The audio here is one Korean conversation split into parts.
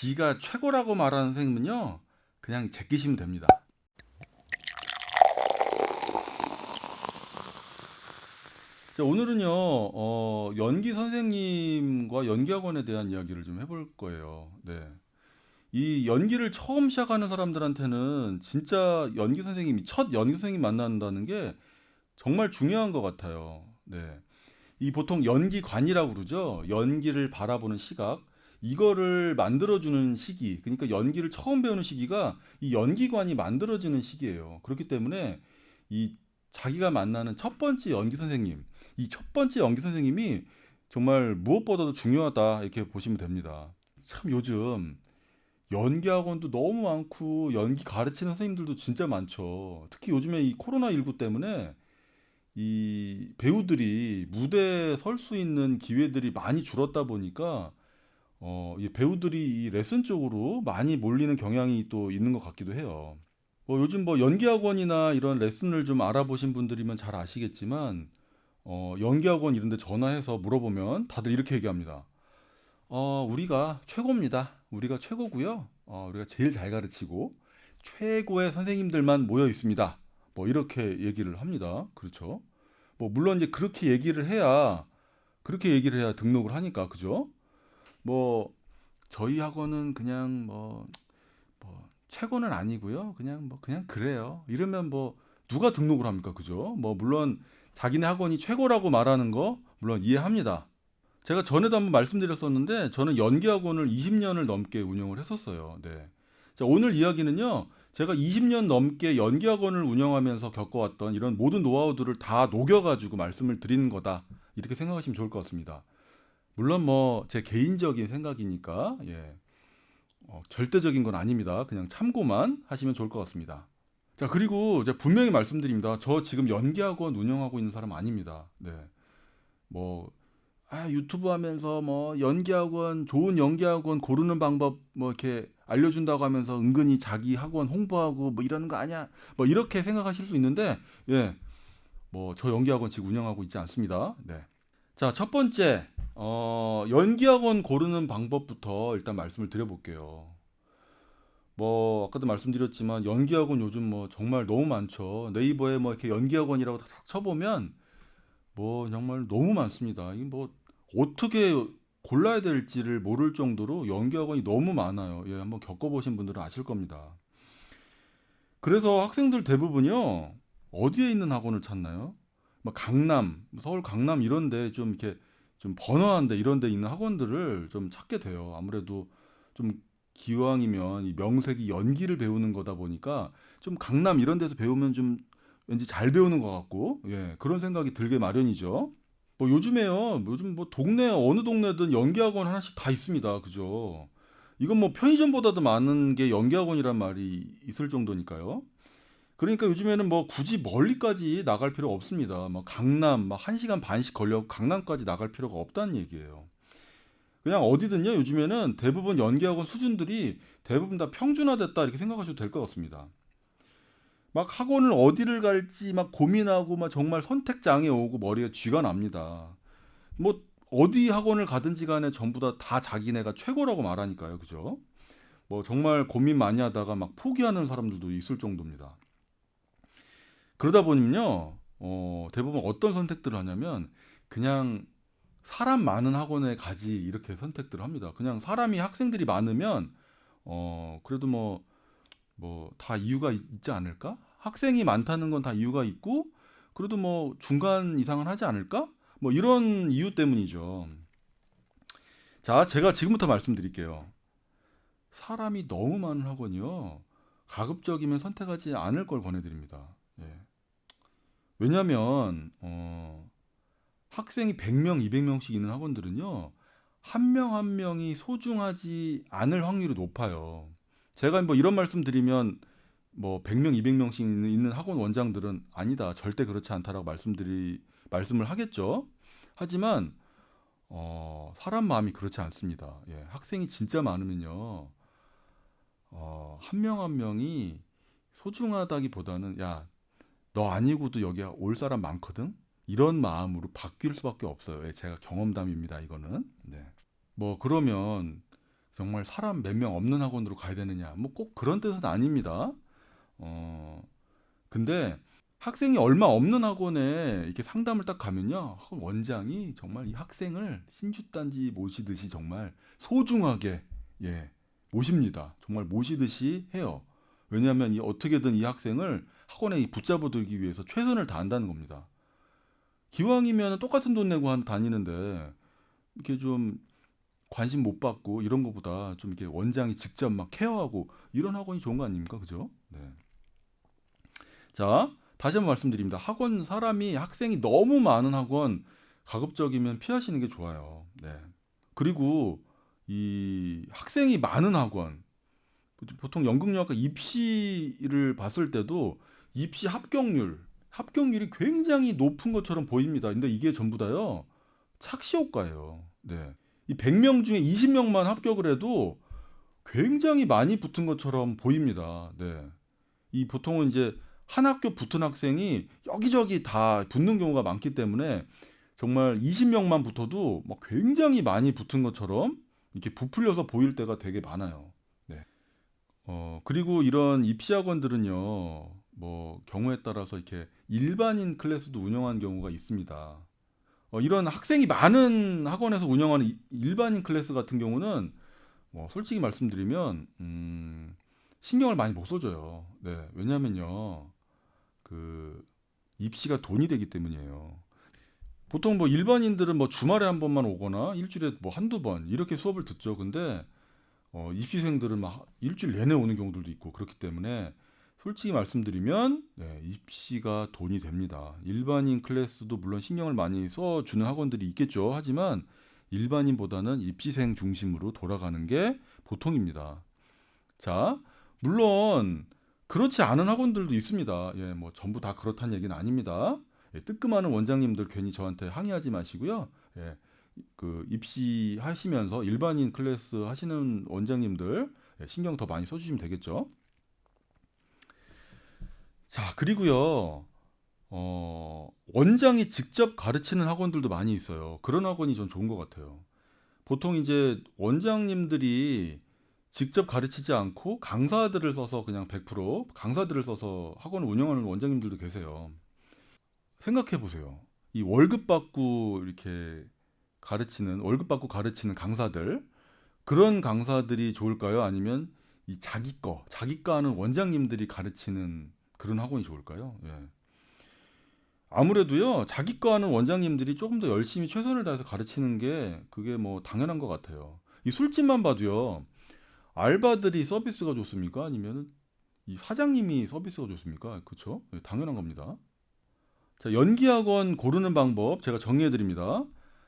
지가 최고라고 말하는 선생님은요, 그냥 제끼시면 됩니다. 자, 오늘은요, 어, 연기 선생님과 연기학원에 대한 이야기를 좀 해볼 거예요. 네. 이 연기를 처음 시작하는 사람들한테는 진짜 연기 선생님이 첫 연기 선생님 만난다는 게 정말 중요한 것 같아요. 네. 이 보통 연기관이라고 그러죠. 연기를 바라보는 시각. 이거를 만들어주는 시기. 그러니까 연기를 처음 배우는 시기가 이 연기관이 만들어지는 시기예요. 그렇기 때문에 이 자기가 만나는 첫 번째 연기 선생님, 이 첫 번째 연기 선생님이 정말 무엇보다도 중요하다 이렇게 보시면 됩니다. 참 요즘 연기 학원도 너무 많고 연기 가르치는 선생님들도 진짜 많죠. 특히 요즘에 이 코로나 19 때문에 이 배우들이 무대에 설 수 있는 기회들이 많이 줄었다 보니까 어, 이 배우들이 이 레슨 쪽으로 많이 몰리는 경향이 또 있는 것 같기도 해요. 뭐 요즘 뭐 연기학원이나 이런 레슨을 좀 알아보신 분들이면 잘 아시겠지만 어, 연기학원 이런 데 전화해서 물어보면 다들 이렇게 얘기합니다. 어, 우리가 최고입니다. 우리가 최고고요. 어, 우리가 제일 잘 가르치고 최고의 선생님들만 모여 있습니다. 뭐 이렇게 얘기를 합니다. 그렇죠? 뭐 물론 이제 그렇게 얘기를 해야 그렇게 얘기를 해야 등록을 하니까 그죠? 뭐 저희 학원은 그냥 뭐, 뭐 최고는 아니고요. 그냥 뭐 그냥 그래요. 이러면 뭐 누가 등록을 합니까? 그죠? 뭐 물론 자기네 학원이 최고라고 말하는 거 물론 이해합니다. 제가 전에도 한번 말씀드렸었는데 저는 연기 학원을 20년을 넘게 운영을 했었어요. 네. 자, 오늘 이야기는요. 제가 20년 넘게 연기 학원을 운영하면서 겪어왔던 이런 모든 노하우들을 다 녹여 가지고 말씀을 드리는 거다. 이렇게 생각하시면 좋을 것 같습니다. 물론 뭐 제 개인적인 생각이니까 예. 어, 절대적인 건 아닙니다. 그냥 참고만 하시면 좋을 것 같습니다. 자, 그리고 제가 분명히 말씀드립니다. 저 지금 연기학원 운영하고 있는 사람 아닙니다. 네. 뭐, 아, 유튜브 하면서 뭐, 연기학원, 좋은 연기학원 고르는 방법 뭐, 이렇게 알려준다고 하면서 은근히 자기 학원 홍보하고 뭐 이러는 거 아니야? 뭐, 이렇게 생각하실 수 있는데, 예. 뭐, 저 연기학원 지금 운영하고 있지 않습니다. 네. 자, 첫 번째, 어, 연기학원 고르는 방법부터 일단 말씀을 드려볼게요. 뭐 아까도 말씀드렸지만 연기학원 요즘 뭐 정말 너무 많죠. 네이버에 뭐 이렇게 연기학원이라고 딱 쳐보면 뭐 정말 너무 많습니다. 이뭐 어떻게 골라야 될지를 모를 정도로 연기학원이 너무 많아요. 예, 한번 겪어보신 분들은 아실 겁니다. 그래서 학생들 대부분요 어디에 있는 학원을 찾나요? 뭐 강남, 서울 강남 이런데 좀 이렇게 좀 번화한데 이런데 있는 학원들을 좀 찾게 돼요. 아무래도 좀 기왕이면 이 명색이 연기를 배우는 거다 보니까 좀 강남 이런 데서 배우면 좀 왠지 잘 배우는 것 같고 예 그런 생각이 들게 마련이죠. 뭐 요즘에요 요즘 뭐 동네 어느 동네든 연기학원 하나씩 다 있습니다. 그죠? 이건 뭐 편의점보다도 많은 게 연기학원이란 말이 있을 정도니까요. 그러니까 요즘에는 뭐 굳이 멀리까지 나갈 필요 없습니다. 뭐 강남 막 1시간 반씩 걸려 강남까지 나갈 필요가 없다는 얘기예요. 그냥 어디든요. 요즘에는 대부분 연기학원 수준들이 대부분 다 평준화됐다 이렇게 생각하셔도 될 것 같습니다. 막 학원을 어디를 갈지 막 고민하고 막 정말 선택장애 오고 머리가 쥐가 납니다. 뭐 어디 학원을 가든지 간에 전부 다 다 자기네가 최고라고 말하니까요. 그죠? 뭐 정말 고민 많이 하다가 막 포기하는 사람들도 있을 정도입니다. 그러다 보면요. 어, 대부분 어떤 선택들을 하냐면 그냥 사람 많은 학원에 가지 이렇게 선택들을 합니다. 그냥 사람이 학생들이 많으면 어 그래도 뭐 뭐 다 이유가 있, 지 않을까? 학생이 많다는 건 다 이유가 있고 그래도 뭐 중간 이상은 하지 않을까? 뭐 이런 이유 때문이죠. 자, 제가 지금부터 말씀드릴게요. 사람이 너무 많은 학원이요. 가급적이면 선택하지 않을 걸 권해드립니다. 예. 왜냐면 어, 학생이 100명, 200명씩 있는 학원들은요. 한명한 명이 소중하지 않을 확률이 높아요. 제가 뭐 이런 말씀 드리면 뭐 100명, 200명씩 있는 학원 원장들은 아니다. 절대 그렇지 않다라고 말씀드리 말씀을 하겠죠. 하지만 어, 사람 마음이 그렇지 않습니다. 예, 학생이 진짜 많으면요. 어, 한 명 한 명이 소중하다기보다는 야, 너 아니고도 여기 올 사람 많거든. 이런 마음으로 바뀔 수밖에 없어요. 예, 제가 경험담입니다. 이거는. 네. 뭐 그러면 정말 사람 몇 명 없는 학원으로 가야 되느냐. 뭐 꼭 그런 뜻은 아닙니다. 어, 근데 학생이 얼마 없는 학원에 이렇게 상담을 딱 가면요. 학원 원장이 정말 이 학생을 신주단지 모시듯이 정말 소중하게 예, 모십니다. 정말 모시듯이 해요. 왜냐하면 이 어떻게든 이 학생을 학원에 이 붙잡아두기 위해서 최선을 다한다는 겁니다. 기왕이면 똑같은 돈 내고 한 다니는데 이렇게 좀 관심 못 받고 이런 것보다 좀 이렇게 원장이 직접 막 케어하고 이런 학원이 좋은 거 아닙니까? 그죠? 네. 자, 다시 한번 말씀드립니다. 학원 사람이 학생이 너무 많은 학원 가급적이면 피하시는 게 좋아요. 네. 그리고 이 학생이 많은 학원 보통 연극영화과 입시를 봤을 때도 입시 합격률 합격률이 굉장히 높은 것처럼 보입니다. 근데 이게 전부 다요 착시 효과예요. 네. 이 100명 중에 20명만 합격을 해도 굉장히 많이 붙은 것처럼 보입니다. 네. 이 보통은 이제 한 학교 붙은 학생이 여기저기 다 붙는 경우가 많기 때문에 정말 20명만 붙어도 막 굉장히 많이 붙은 것처럼 이렇게 부풀려서 보일 때가 되게 많아요. 네. 어, 그리고 이런 입시학원들은요, 뭐, 경우에 따라서 이렇게 일반인 클래스도 운영하는 경우가 있습니다. 어, 이런 학생이 많은 학원에서 운영하는 이- 일반인 클래스 같은 경우는 뭐 솔직히 말씀드리면 음, 신경을 많이 못 써줘요. 네, 왜냐면요, 그 입시가 돈이 되기 때문이에요. 보통 뭐 일반인들은 뭐 주말에 한 번만 오거나 일주일에 뭐 한두 번 이렇게 수업을 듣죠. 근데 어, 입시생들은 막 일주일 내내 오는 경우들도 있고 그렇기 때문에 솔직히 말씀드리면 네, 입시가 돈이 됩니다. 일반인 클래스도 물론 신경을 많이 써주는 학원들이 있겠죠. 하지만 일반인보다는 입시생 중심으로 돌아가는 게 보통입니다. 자, 물론 그렇지 않은 학원들도 있습니다. 예, 뭐 전부 다 그렇다는 얘기는 아닙니다. 예, 뜨끔하는 원장님들 괜히 저한테 항의하지 마시고요. 예, 그 입시 하시면서 일반인 클래스 하시는 원장님들 예, 신경 더 많이 써주시면 되겠죠. 자, 그리고요, 어, 원장이 직접 가르치는 학원들도 많이 있어요. 그런 학원이 전 좋은 것 같아요. 보통 이제 원장님들이 직접 가르치지 않고 강사들을 써서 그냥 100% 강사들을 써서 학원을 운영하는 원장님들도 계세요. 생각해 보세요. 이 월급 받고 이렇게 가르치는, 월급 받고 가르치는 강사들, 그런 강사들이 좋을까요? 아니면 이 자기 거, 자기 거 하는 원장님들이 가르치는 그런 학원이 좋을까요? 예. 아무래도요, 자기 거 하는 원장님들이 조금 더 열심히 최선을 다해서 가르치는 게 그게 뭐 당연한 것 같아요. 이 술집만 봐도요, 알바들이 서비스가 좋습니까? 아니면 이 사장님이 서비스가 좋습니까? 그쵸? 예, 당연한 겁니다. 자, 연기학원 고르는 방법 제가 정리해 드립니다.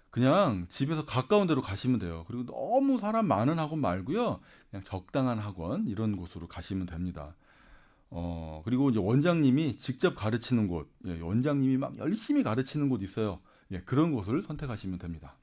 그냥 집에서 가까운 데로 가시면 돼요. 그리고 너무 사람 많은 학원 말고요. 그냥 적당한 학원 이런 곳으로 가시면 됩니다. 어, 그리고 이제 원장님이 직접 가르치는 곳, 예, 원장님이 막 열심히 가르치는 곳 있어요. 예, 그런 곳을 선택하시면 됩니다.